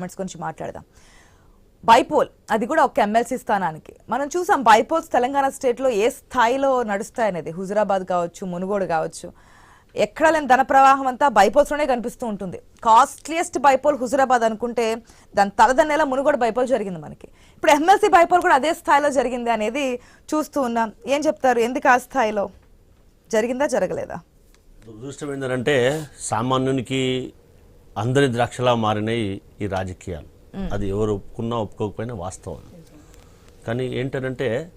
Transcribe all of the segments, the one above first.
Governments గురించి మాట్లాడదాం. Bypoll అది కూడా ఒక ఎమ్మెల్సీ స్థానానికి. మనం చూసాం బైపోల్స్ తెలంగాణ స్టేట్లో ఏ స్థాయిలో నడుస్తాయనేది. హుజురాబాద్ కావచ్చు మునుగోడు కావచ్చు. ఎక్కడ లేని ధన ప్రవాహం అంతా బైపోల్స్లోనే కనిపిస్తూ ఉంటుంది. కాస్ట్లీయెస్ట్ బైపోల్ హుజురాబాద్ అనుకుంటే దాని తలదన్నేలా మునుగోడు బైపోల్ జరిగింది మనకి. ఇప్పుడు ఎమ్మెల్సీ బైపోల్ కూడా అదే స్థాయిలో జరిగింది అనేది చూస్తూ ఉన్నాం. ఏం చెప్తారు? ఎందుకు ఆ స్థాయిలో? జరిగిందా జరగలేదా? దురదృష్టం ఏంటంటే సామాన్యునికి అందరి ద్రాక్షలా మారినాయి ఈ రాజకీయాలు. అది ఎవరు ఒప్పుకున్నా ఒప్పుకోకపోయినా వాస్తవం. కానీ ఏంటంటే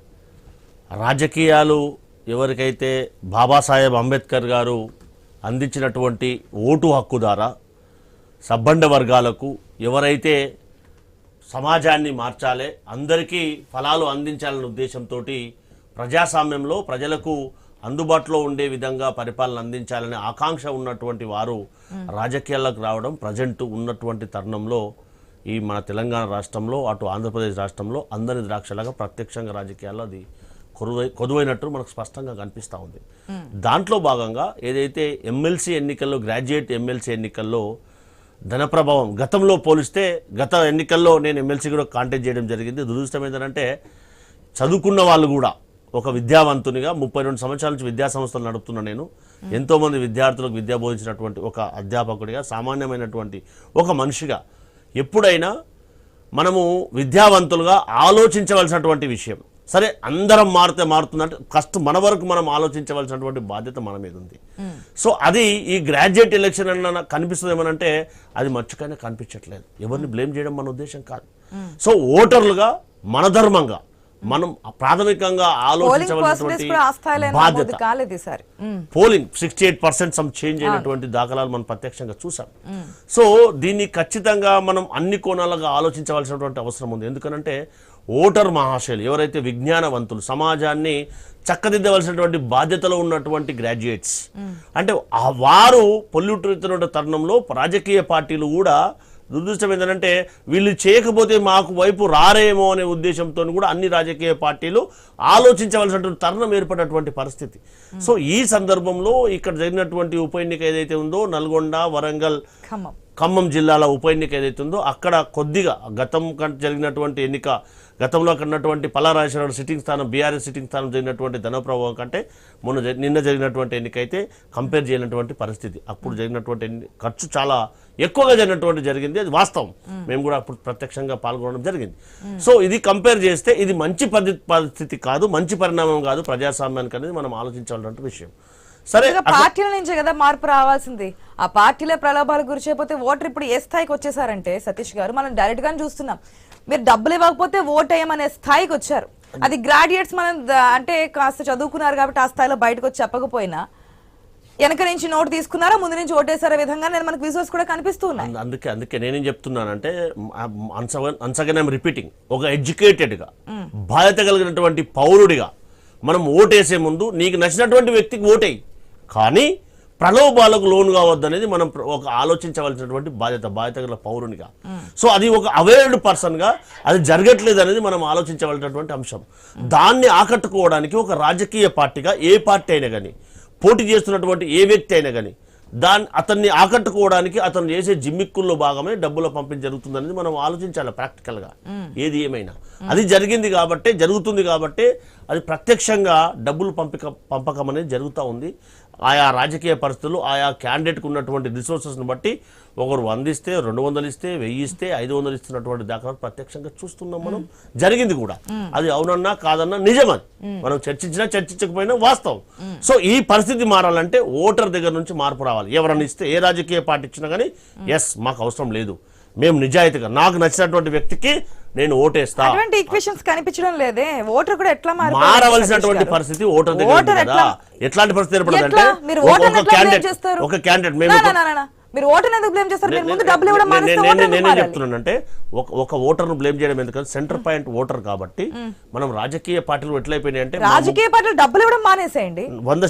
రాజకీయాలు ఎవరికైతే బాబాసాహెబ్ అంబేద్కర్ గారు అందించినటువంటి ఓటు హక్కు ద్వారా సబ్బండ వర్గాలకు ఎవరైతే సమాజాన్ని మార్చాలి అందరికీ ఫలాలు అందించాలనే ఉద్దేశంతో ప్రజాస్వామ్యంలో ప్రజలకు అందుబాటులో ఉండే విధంగా పరిపాలన అందించాలనే ఆకాంక్ష ఉన్నటువంటి వారు రాజకీయాలకు రావడం ప్రజెంట్ ఉన్నటువంటి తరుణంలో ఈ మన తెలంగాణ రాష్ట్రంలో అటు ఆంధ్రప్రదేశ్ రాష్ట్రంలో అందరి ద్రాక్షలాగా ప్రత్యక్షంగా రాజకీయాల్లో అది కొరువై కొదువైనట్టు మనకు స్పష్టంగా కనిపిస్తూ ఉంది. దాంట్లో భాగంగా ఏదైతే ఎమ్మెల్సీ ఎన్నికల్లో గ్రాడ్యుయేట్ ఎమ్మెల్సీ ఎన్నికల్లో ధన ప్రభావం గతంలో పోలిస్తే గత ఎన్నికల్లో నేను ఎమ్మెల్సీ కూడా కాంటాక్ట్ చేయడం జరిగింది. దురదృష్టం ఏంటంటే చదువుకున్న వాళ్ళు కూడా ఒక విద్యావంతునిగా ముప్పై రెండు సంవత్సరాల నుంచి విద్యా సంస్థలు నడుపుతున్న నేను ఎంతోమంది విద్యార్థులకు విద్య బోధించినటువంటి ఒక అధ్యాపకుడిగా సామాన్యమైనటువంటి ఒక మనిషిగా. ఎప్పుడైనా మనము విద్యావంతులుగా ఆలోచించవలసినటువంటి విషయం. సరే అందరం మారితే మారుతుందంటే కష్టం మన వరకు మనం ఆలోచించవలసినటువంటి బాధ్యత మన మీద ఉంది. సో అది ఈ గ్రాడ్యుయేట్ ఎలక్షన్ అన్న కనిపిస్తుంది ఏమనంటే అది మర్చికైనా కనిపించట్లేదు. ఎవరిని బ్లేమ్ చేయడం మన ఉద్దేశం కాదు. సో ఓటర్లుగా మన ధర్మంగా మనం ప్రాథమికంగా ఆలోచించవలసినటువంటి బాధ్యత. Polling sixty eight percent some change అయినటువంటి దాఖలాలు మనం ప్రత్యక్షంగా చూసాం. సో దీన్ని ఖచ్చితంగా మనం అన్ని కోణాలుగా ఆలోచించవలసినటువంటి అవసరం ఉంది. ఎందుకనంటే ఓటర్ మహాశయులు ఎవరైతే విజ్ఞానవంతులు సమాజాన్ని చక్కదిద్దవలసినటువంటి బాధ్యతలో ఉన్నటువంటి గ్రాడ్యుయేట్స్ అంటే ఆ వారు పొల్యూటుతున్న తరుణంలో రాజకీయ పార్టీలు కూడా దురదృష్టం ఏంటంటే వీళ్ళు చేయకపోతే మాకు వైపు రారేమో అనే ఉద్దేశంతో కూడా అన్ని రాజకీయ పార్టీలు ఆలోచించవలసినటువంటి తరుణం ఏర్పడినటువంటి పరిస్థితి. సో ఈ సందర్భంలో ఇక్కడ జరిగినటువంటి ఉప ఎన్నిక ఏదైతే ఉందో నల్గొండ వరంగల్ ఖమ్మం జిల్లాల ఉప ఎన్నిక ఏదైతే ఉందో అక్కడ కొద్దిగా గతం కంటే జరిగినటువంటి ఎన్నిక గతంలో అక్కడ ఉన్నటువంటి పల్లారాజేశ్వరరావు సిట్టింగ్ స్థానం బీఆర్ఎస్ సిట్టింగ్ స్థానం జరిగినటువంటి ధన ప్రభావం కంటే మొన్న నిన్న జరిగినటువంటి ఎన్నిక అయితే కంపేర్ చేయనటువంటి పరిస్థితి. అప్పుడు జరిగినటువంటి ఖర్చు చాలా ఎక్కువగా జరిగినటువంటి జరిగింది. అది వాస్తవం. మేము. కూడా అప్పుడు ప్రత్యక్షంగా పాల్గొనడం జరిగింది. సో ఇది కంపేర్ చేస్తే ఇది మంచి పరిస్థితి కాదు మంచి పరిణామం కాదు ప్రజాస్వామ్యానికి అనేది మనం ఆలోచించాల్సిన విషయం. సరే పార్టీల నుంచే కదా మార్పు రావాల్సింది. ఆ పార్టీలే ప్రలోభాలకు గురి చేయకపోతే ఓటర్ ఇప్పుడు ఏ స్థాయికి వచ్చేసారంటే సతీష్ గారు మనం డైరెక్ట్ గానే చూస్తున్నాం. మీరు డబ్బులు ఇవ్వకపోతే ఓట్ వేయమనే స్థాయికి వచ్చారు. అది గ్రాడ్యుయేట్స్ మనం అంటే కాస్త చదువుకున్నారు కాబట్టి ఆ స్థాయిలో బయటకు వచ్చి చెప్పకపోయినా వెనక నుంచి నోటు తీసుకున్నారా ముందు నుంచి ఓటేసారా విధంగా నేను మనకు విజువల్స్ కూడా కనిపిస్తూ ఉన్నాయి. అంద- అందుకే అందుకే నేనేం చెప్తున్నానంటే అన్సగన్ ఐమ్ రిపీటింగ్ ఒక ఎడ్యుకేటెడ్గా బాధ్యత కలిగినటువంటి పౌరుడిగా మనం ఓటేసే ముందు నీకు నచ్చినటువంటి వ్యక్తికి ఓటేయి. కానీ ప్రలోభాలకు లోను కావద్దనేది మనం ఒక ఆలోచించవలసినటువంటి బాధ్యత బాధ్యత గల పౌరునిగా. సో అది ఒక అవేర్డ్ పర్సన్గా అది జరగట్లేదు అనేది మనం ఆలోచించవలసినటువంటి అంశం. దాన్ని ఆకట్టుకోవడానికి ఒక రాజకీయ పార్టీగా ఏ పార్టీ అయినా కానీ పోటీ చేస్తున్నటువంటి ఏ వ్యక్తి అయినా కానీ దాన్ని అతన్ని ఆకట్టుకోవడానికి అతను చేసే జిమ్మిక్కుల్లో భాగమే డబ్బుల పంపిణీ జరుగుతుందనేది మనం ఆలోచించాలి ప్రాక్టికల్గా. ఏది ఏమైనా. అది జరిగింది కాబట్టే జరుగుతుంది కాబట్టే అది ప్రత్యక్షంగా డబ్బులు పంపిక పంపకం అనేది జరుగుతూ ఉంది. ఆయా రాజకీయ పరిస్థితులు ఆయా క్యాండిడేట్కి ఉన్నటువంటి రిసోర్సెస్ని బట్టి ఒకరు వంద ఇస్తే రెండు వందలు ఇస్తే వెయ్యి ఇస్తే ఐదు వందలు ఇస్తున్నటువంటి దాఖలాలు ప్రత్యక్షంగా చూస్తున్నాం మనం. జరిగింది కూడా. అది అవునన్నా కాదన్నా నిజమని మనం చర్చించినా చర్చించకపోయినా వాస్తవం. సో ఈ పరిస్థితి మారాలంటే ఓటర్ దగ్గర నుంచి మార్పు రావాలి. ఎవరన్నా ఇస్తే ఏ రాజకీయ పార్టీ ఇచ్చినా కానీ ఎస్ మాకు అవసరం లేదు. మేము నిజాయితీగా నాకు నచ్చినటువంటి వ్యక్తికి నేను ఓటేస్తా. అటువంటి ఈక్వేషన్స్ కనిపించడం లేదే. ఓటర్ కూడా ఎట్లా మారవలసినటువంటి? పరిస్థితి ఓటర్ దగ్గర కదా ఎట్లాంటి పరిస్థితి ఏర్పడదంటే ఒక- క్యాండిడేట్ చేస్తారు? ఒక క్యాండిడేట్ మేము. మీరు ఓటర్ ఎందుకు బ్లేమ్ చేస్తారు? మీరు ముందు డబ్బులు ఇవ్వడం మానేస్తే నేనేం? చెప్తున్నానంటే ఒక ఒక ఓటర్ను బ్లేమ్ చేయడం ఎందుకంటే సెంటర్ పాయింట్ ఓటర్ కాబట్టి మనం రాజకీయ పార్టీలు ఎట్లయిపోయినాయి అంటే రాజకీయ పార్టీలు డబ్బులు ఇవ్వడం మానేసేయండి. వంద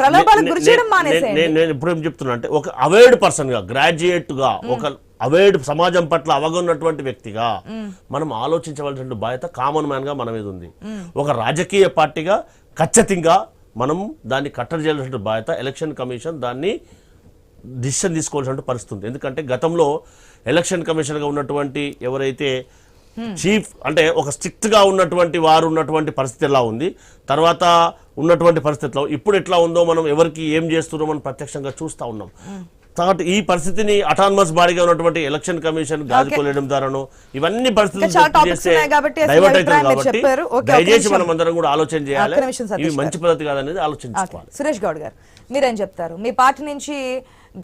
గురి చేయడం మానేసేయండి. నేను నేను ఇప్పుడు ఏం చెప్తున్నా అంటే ఒక అవేర్డ్ పర్సన్గా గ్రాడ్యుయేట్గా ఒక అవేర్డ్ సమాజం పట్ల అవగొన్నటువంటి వ్యక్తిగా మనం ఆలోచించవలసిన బాధ్యత కామన్ మ్యాన్గా మన మీద ఉంది. ఒక రాజకీయ పార్టీగా ఖచ్చితంగా మనం దాన్ని కట్టడి చేయాల్సిన బాధ్యత ఎలక్షన్ కమిషన్ దాన్ని డిసిషన్ తీసుకోవాల్సిన పరిస్థితి ఉంది. ఎందుకంటే గతంలో ఎలక్షన్ కమిషన్గా ఉన్నటువంటి ఎవరైతే చీఫ్ అంటే ఒక స్ట్రిక్ట్గా ఉన్నటువంటి వారు ఉన్నటువంటి పరిస్థితి ఎలా ఉంది? తర్వాత ఉన్నటువంటి పరిస్థితిలో ఇప్పుడు ఎట్లా ఉందో మనం ఎవరికి ఏం చేస్తున్నామో మనం ప్రత్యక్షంగా చూస్తూ ఉన్నాం. కాబట్టి ఈ పరిస్థితిని అటానమస్ బాడీగా ఉన్నటువంటి ఎలక్షన్ కమిషన్ గాజుకోలేయడం ద్వారాను ఇవన్నీ పరిస్థితులు. మనం అందరం కూడా ఆలోచన చేయాలి. ఇవి మంచి పద్ధతి కాదనేది ఆలోచించుకోవాలి. సురేష్ గౌడ్ గారు మీరేం చెప్తారు? మీ పార్టీ నుంచి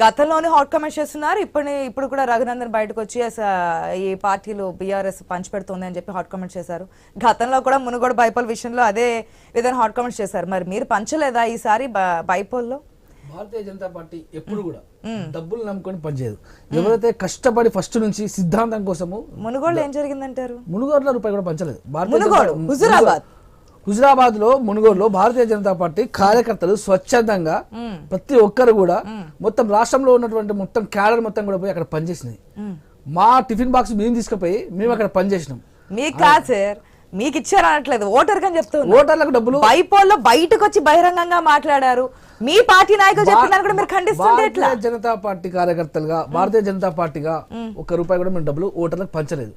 గతంలోనే హాట్ కమెంట్ చేస్తున్నారు ఇప్పుడు ఇప్పుడు కూడా రఘునందన్ బయటకు వచ్చి ఈ పార్టీలు బీఆర్ఎస్ పంచిపెడుతుంది అని చెప్పి హాట్ కమెంట్ చేశారు. గతంలో కూడా మునుగోడు బైపోల్ విషయంలో అదే విధంగా హాట్ కమెంట్స్ చేశారు. మరి మీరు పంచలేదా ఈసారి బైపోల్లో? భారతీయ జనతా పార్టీ ఎప్పుడు కూడా డబ్బులు నమ్ముకొని పనిచేయదు. ఎవరైతే కష్టపడి ఫస్ట్ నుంచి సిద్ధాంతం కోసము మునుగోడులో ఏం జరిగిందంటారు? మునుగోడులో రూపాయి కూడా పంచలేదు. మునుగోడు, హుజురాబాద్. హుజురాబాద్. లో మునుగోడులో భారతీయ జనతా పార్టీ కార్యకర్తలు స్వచ్ఛందంగా ప్రతి ఒక్కరు కూడా మొత్తం రాష్ట్రంలో ఉన్నటువంటి మొత్తం క్యాడర్ మొత్తం కూడా పోయి అక్కడ పనిచేసింది మా. టిఫిన్ బాక్స్ మేము తీసుకుపోయి మేము అక్కడ పనిచేసినాం. మీకు కాదు సార్. మీకు ఇచ్చారు అనట్లేదు. ఓటర్ కని చెప్తున్నారు ఓటర్లకు డబ్బులు. బైపోల్లో బయటకు వచ్చి బహిరంగంగా మాట్లాడారు. మీ పార్టీ నాయకులు చెప్పినారు కూడా మీరు ఖండిస్తుంటే ఎట్లా? జనతా పార్టీ కార్యకర్తలుగా భారతీయ జనతా పార్టీగా ఒక్క రూపాయి కూడా మేము డబ్బులు ఓటర్లకు పంచలేదు.